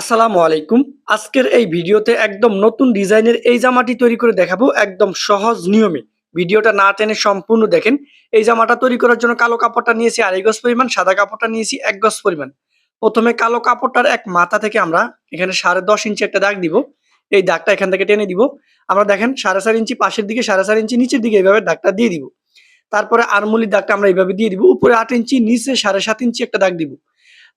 আসসালামু আলাইকুম। আজকের এই ভিডিওতে একদম নতুন ডিজাইনের এই জামাটি তৈরি করে দেখাবো একদম সহজ নিয়মে। ভিডিওটা না টেনে সম্পূর্ণ দেখেন। এই জামাটা তৈরি করার জন্য কালো কাপড়টা নিয়েছি আড়াই গজ পরিমাণ, সাদা কাপড়টা নিয়েছি এক গজ পরিমাণ। প্রথমে কালো কাপড়টার এক মাথা থেকে আমরা এখানে সাড়ে দশ ইঞ্চি একটা দাগ দিব। এই দাগটা এখান থেকে টেনে দিব। আমরা দেখেন সাড়ে চার ইঞ্চি পাশের দিকে, সাড়ে চার ইঞ্চি নিচের দিকে এইভাবে দাগটা দিয়ে দিব। তারপরে আরমুলির দাগটা আমরা এইভাবে দিয়ে দিব। উপরে আট ইঞ্চি, নিচে সাড়ে সাত ইঞ্চি একটা দাগ দিব।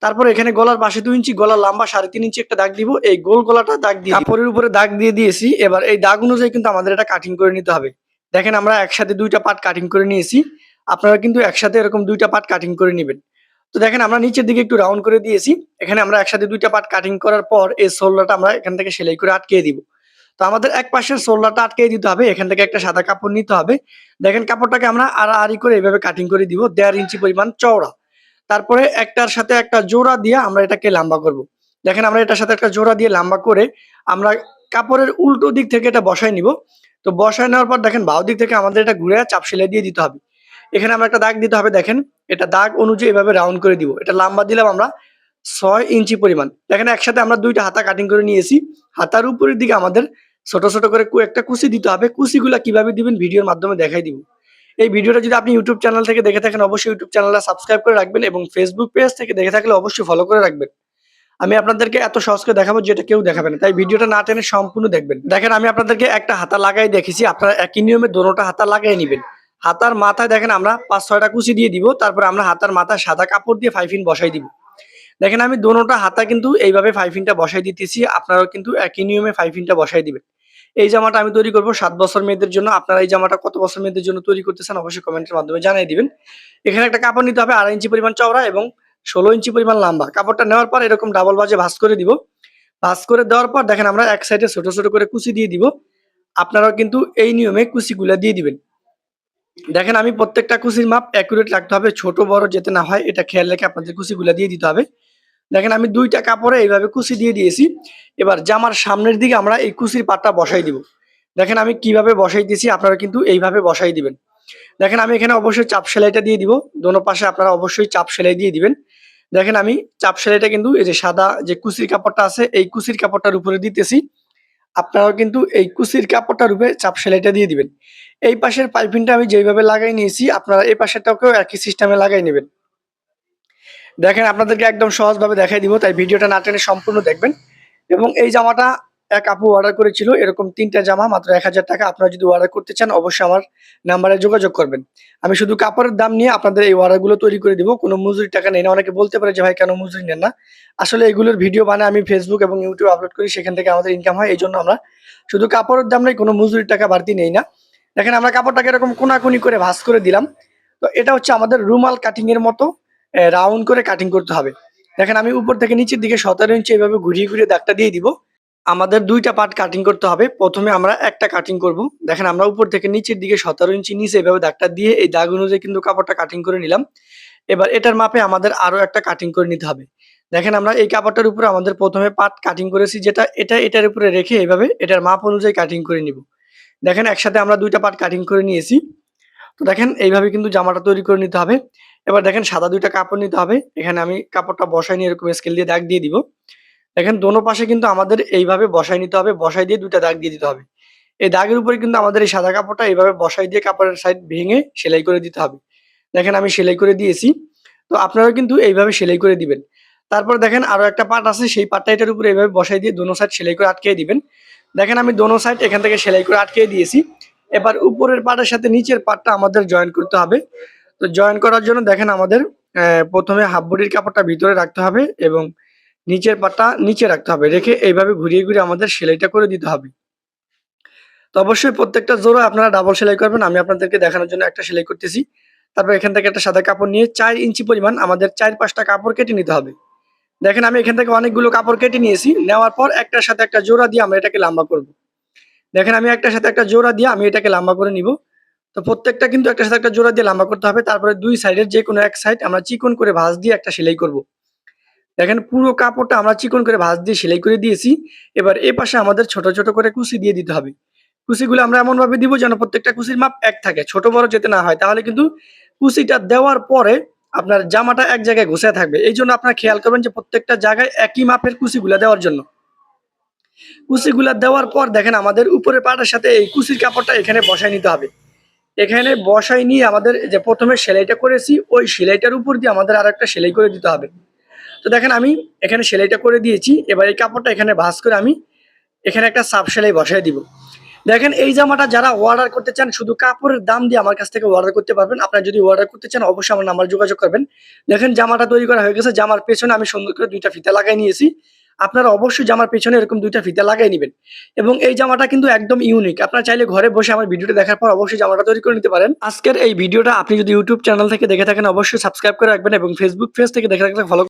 তারপর এখানে গলার পাশে দুই ইঞ্চি, গলার লম্বা সাড়ে তিন ইঞ্চি একটা দাগ দিব। এই গোল গলাটা দাগ দিয়ে কাপড়ের উপরে দাগ দিয়ে দিয়েছি। এবার এই দাগ অনুযায়ী কিন্তু আমাদের এটা কাটিং করে নিতে হবে। দেখেন আমরা একসাথে দুইটা পার্ট কাটিং করে নিয়েছি। আপনারা কিন্তু একসাথে এরকম দুইটা পার্ট কাটিং করে নেবেন। তো দেখেন আমরা নিচের দিকে একটু রাউন্ড করে দিয়েছি। এখানে আমরা একসাথে দুইটা পার্ট কাটিং করার পর এই সোলটা আমরা এখান থেকে সেলাই করে আটকে দিব। তো আমাদের এক পাশের সোলটা আটকে দিতে হবে। এখান থেকে একটা সাদা কাপড় নিতে হবে। দেখেন কাপড়টাকে আমরা আড়াআড়ি করে এইভাবে কাটিং করে দিব। দেড় ইঞ্চি পরিমাণ চওড়া। তারপরে একটার সাথে একটা জোড়া দিয়ে আমরা এটাকে লম্বা করব। দেখেন আমরা এটার সাথে একটা জোড়া দিয়ে লম্বা করে আমরা কাপড়ের উল্টো দিক থেকে এটা বসায় নিব। তো বসায় নেওয়ার পর দেখেন বাউ দিক থেকে আমাদের এটা ঘুরে চাপ সেলাই দিয়ে দিতে হবে। এখানে আমরা একটা দাগ দিতে হবে, দেখেন। এটা দাগ অনুযায়ী এভাবে রাউন্ড করে দিব। এটা লম্বা দিলাম আমরা ছয় ইঞ্চি পরিমাণ। দেখেন একসাথে আমরা দুইটা হাতা কাটিং করে নিয়েছি। হাতার উপরের দিকে আমাদের ছোট ছোট করে একটা কুচি দিতে হবে। কুচিগুলা কীভাবে দিবেন ভিডিওর মাধ্যমে দেখাই দিব। এই ভিডিওটা যদি আপনি ইউটিউব চ্যানেল থেকে দেখে থাকেন, অবশ্যই ইউটিউব চ্যানেলটা সাবস্ক্রাইব করে রাখবেন এবং ফেসবুক পেজ থেকে দেখে থাকলে অবশ্যই ফলো করে রাখবেন। আমি আপনাদেরকে এত সহজ করে দেখাবো যেটা কেউ দেখাবে না, তাই ভিডিওটা না টেনে সম্পূর্ণ দেখবেন। দেখেন, আমি আপনাদেরকে একটা হাতা লাগাই দেখেছি আপনারা একই নিয়মে দোনোটা হাতা লাগাই নেবেন। হাতার মাথায় দেখেন, আমরা পাঁচ, ছয়টা কুচি দিয়ে দিব, তারপর আমরা হাতার মাথায় সাদা কাপড় দিয়ে ফাইফিন বসাই দিব। দেখেন, আমি দোনোটা হাতা কিন্তু এইভাবে ফাইফিনটা বসাই দিতেছি, আপনারাও কিন্তু একই নিয়মে ফাইফিনটা বসাই দিবেন। এই জামাটা আমি তৈরি করব সাত বছর মেয়েদের জন্য। আপনারা এই জামাটা কত বছর মেয়েদের জন্য তৈরি করতেছেন অবশ্যই কমেন্টের মাধ্যমে জানিয়ে দিবেন। এখানে একটা কাপড় নিতে হবে আড়াই ইঞ্চি পরিমাণ চওড়া এবং ষোলো ইঞ্চি পরিমাণ লম্বা। কাপড়টা নেওয়ার পর এরকম ডাবল বাজে ভাঁজ করে দিব। ভাঁজ করে দেওয়ার পর দেখেন আমরা এক সাইডে ছোট ছোট করে কুচি দিয়ে দিব। আপনারাও কিন্তু এই নিয়মে কুচিগুলা দিয়ে দিবেন। দেখেন আমি প্রত্যেকটা কুচির মাপ অ্যাকুরেট রাখতে হবে। ছোট, বড় যেতে না হয়, এটা খেয়াল রেখে আপনাদের কুচিগুলা দিয়ে দিতে হবে। দেখেন আমি দুইটা কাপড়ে এইভাবে কুচি দিয়ে দিয়েছি। এবার জামার সামনের দিকে আমরা এই কুচির পাটটা বসাই দিব। দেখেন আমি কীভাবে বসাই দিয়েছি, আপনারা কিন্তু এইভাবে বসাই দিবেন। দেখেন আমি এখানে অবশ্যই চাপ সেলাইটা দিয়ে দিব। দোনো পাশে আপনারা অবশ্যই চাপ সেলাই দিয়ে দিবেন। দেখেন আমি চাপ সেলাইটা কিন্তু এই যে সাদা যে কুচির কাপড়টা আছে, এই কুচির কাপড়টার উপরে দিতেছি। আপনারাও কিন্তু এই কুচির কাপড়টার উপরে চাপ সেলাইটা দিয়ে দিবেন। এই পাশের পাইপিংটা আমি যেভাবে লাগাই নিয়েছি, আপনারা এই পাশেরটাকেও একই সিস্টেমে লাগাই নেবেন। দেখেন আপনাদেরকে একদম সহজভাবে দেখাই দিব, তাই ভিডিওটা না টেনে সম্পূর্ণ দেখবেন। এবং এই জামাটা এক আপু অর্ডার করেছিল, এরকম তিনটা জামা, মাত্র এক হাজার টাকা। আপনারা যদি অর্ডার করতে চান, অবশ্যই আমার নাম্বারে যোগাযোগ করবেন। আমি শুধু কাপড়ের দাম নিয়ে আপনাদের এই অর্ডারগুলো তৈরি করে দিব, কোনো মজুরি টাকা নেই। না, অনেকে বলতে পারে যে, ভাই, কেন মজুরি নেন না? আসলে এগুলোর ভিডিও বানায় আমি ফেসবুক এবং ইউটিউব আপলোড করি, সেখান থেকে আমাদের ইনকাম হয়। এই জন্য আমরা শুধু কাপড়ের দাম নেই, কোনো মজুরি টাকা বাড়তি নেই না। দেখেন আমরা কাপড়টাকে এরকম কোনাকুনি করে ভাঁজ করে দিলাম। তো এটা হচ্ছে আমাদের রুমাল কাটিং এর মতো। রাউন্ড করে কাটিং করতে হবে। দেখেন, আমি উপর থেকে নিচের দিকে সতেরো ইঞ্চি এভাবে ঘুরিয়ে ঘুরিয়ে দাগটা দিয়ে দিব। আমাদের দুইটা পার্ট কাটিং করতে হবে। প্রথমে আমরা একটা কাটিং করব। দেখেন, আমরা উপর থেকে নিচের দিকে সতেরো ইঞ্চি নিচে এভাবে দাগটা দিয়ে এই দাগ অনুযায়ী কিন্তু কাপড়টা কাটিং করে নিলাম। এবার এটার মাপে আমাদের আরও একটা কাটিং করে নিতে হবে। দেখেন, আমরা এই কাপড়টার উপরে আমাদের প্রথমে পার্ট কাটিং করেছি যেটা এটা এটার উপরে রেখে এইভাবে এটার মাপ অনুযায়ী কাটিং করে নিব। দেখেন, একসাথে আমরা দুইটা পার্ট কাটিং করে নিয়েছি। তো দেখেন, এইভাবে কিন্তু জামাটা তৈরি করে নিতে হবে। এবার দেখেন, সাদা দুইটা কাপড় নিতে হবে। এখানে আমি কাপড়টা বসাই নিয়ে এরকম স্কেল দিয়ে দাগ দিয়ে দিব। দেখেন, দোনো পাশে কিন্তু আমাদের এইভাবে বসাই নিতে হবে। বসাই দিয়ে দুইটা দাগ দিয়ে দিতে হবে। এই দাগের উপরে কিন্তু আমাদের এই সাদা কাপড়টা এইভাবে বসাই দিয়ে কাপড়ের সাইড ভেঙে সেলাই করে দিতে হবে। দেখেন, আমি সেলাই করে দিয়েছি। তো আপনারা কিন্তু এইভাবে সেলাই করে দিবেন। তারপর দেখেন, আরও একটা পার্ট আছে। সেই পার্টটা এটার উপরে এইভাবে বসাই দিয়ে দোনো সাইড সেলাই করে আটকে দিবেন। দেখেন, আমি দোনো সাইড এখান থেকে সেলাই করে আটকে দিয়েছি। এবার উপরের পার্টের সাথে নিচের পার্টটা আমাদের জয়েন করতে হবে। তো জয়েন করার জন্য দেখেন আমাদের প্রথমে হাফ বডির কাপড়টা ভিতরে রাখতে হবে এবং নিচের পাটটা নিচে রাখতে হবে। রেখে এইভাবে ঘুরিয়ে ঘুরিয়ে আমাদের সেলাইটা করে দিতে হবে। তো অবশ্যই প্রত্যেকটা জোড়া আপনারা ডাবল সেলাই করবেন। আমি আপনাদেরকে দেখানোর জন্য একটা সেলাই করতেছি। তারপর এখান থেকে একটা সাদা কাপড় নিয়ে চার ইঞ্চি পরিমাণ আমাদের চার পাঁচটা কাপড় কেটে নিতে হবে। দেখেন আমি এখান থেকে অনেকগুলো কাপড় কেটে নিয়েছি। নেওয়ার পর একটার সাথে একটা জোড়া দিয়ে আমরা এটাকে লম্বা করব। দেখেন আমি একটার সাথে একটা জোড়া দিয়ে আমি এটাকে লম্বা করে নিব। তো প্রত্যেকটা কিন্তু একটা সাথে একটা জোড়া দিয়ে লম্বা করতে হবে। তারপরে দুই সাইডের যে কোনো এক সাইড আমরা চিকন করে ভাঁজ দিয়ে একটা সেলাই করব। দেখেন পুরো কাপড়টা আমরা চিকন করে ভাঁজ দিয়ে সেলাই করে দিয়েছি। এবার এ পাশে আমাদের ছোট ছোট করে কুচি দিয়ে দিতে হবে। কুচিগুলো আমরা এমন ভাবে দিব যেন প্রত্যেকটা কুচির মাপ এক থাকে। ছোট বড় যেতে না হয়। তাহলে কিন্তু কুচিটা দেওয়ার পরে আপনার জামাটা এক জায়গায় ঘুষে থাকবে। এই জন্য আপনার খেয়াল করবেন যে প্রত্যেকটা জায়গায় একই মাপের কুচিগুলা দেওয়ার জন্য। কুচিগুলা দেওয়ার পর দেখেন আমাদের উপরে পাটার সাথে এই কুচির কাপড়টা এখানে বসায় নিতে হবে। এখানে বসাই নিয়ে আমাদের যে প্রথমে সেলাইটা করেছি, ওই সেলাইটার উপর দিয়ে আমাদের আর একটা সেলাই করে দিতে হবে। তো দেখেন আমি এখানে সেলাইটা করে দিয়েছি, এবার এই কাপড়টা এখানে ভাঁজ করে আমি এখানে একটা সাপ সেলাই বসাই দিব। দেখেন এই জামাটা যারা অর্ডার করতে চান, শুধু কাপড়ের দাম দিয়ে আমার কাছ থেকে অর্ডার করতে পারবেন। আপনারা যদি অর্ডার করতে চান, অবশ্যই আমার নাম্বার যোগাযোগ করবেন। দেখেন জামাটা তৈরি করা হয়ে গেছে, জামার পেছনে আমি সুন্দর করে দুইটা ফিতা লাগাই নিয়েছি। আপনারা অবশ্যই জামার পেছনে এরকম দুইটা ফিতা লাগাই নেবেন। এবং এই জামাটা কিন্তু একদম ইউনিক আপনারা চাইলে ঘরে বসে আমার ভিডিওটা দেখার পর অবশ্যই জামাটা তৈরি করে নিতে পারেন। আজকের এই ভিডিওটা আপনি যদি ইউটিউব চ্যানেল থেকে দেখে থাকেন, অবশ্যই সাবস্ক্রাইব করে রাখবেন এবং ফেসবুক পেজ থেকে দেখে থাকলে ফলো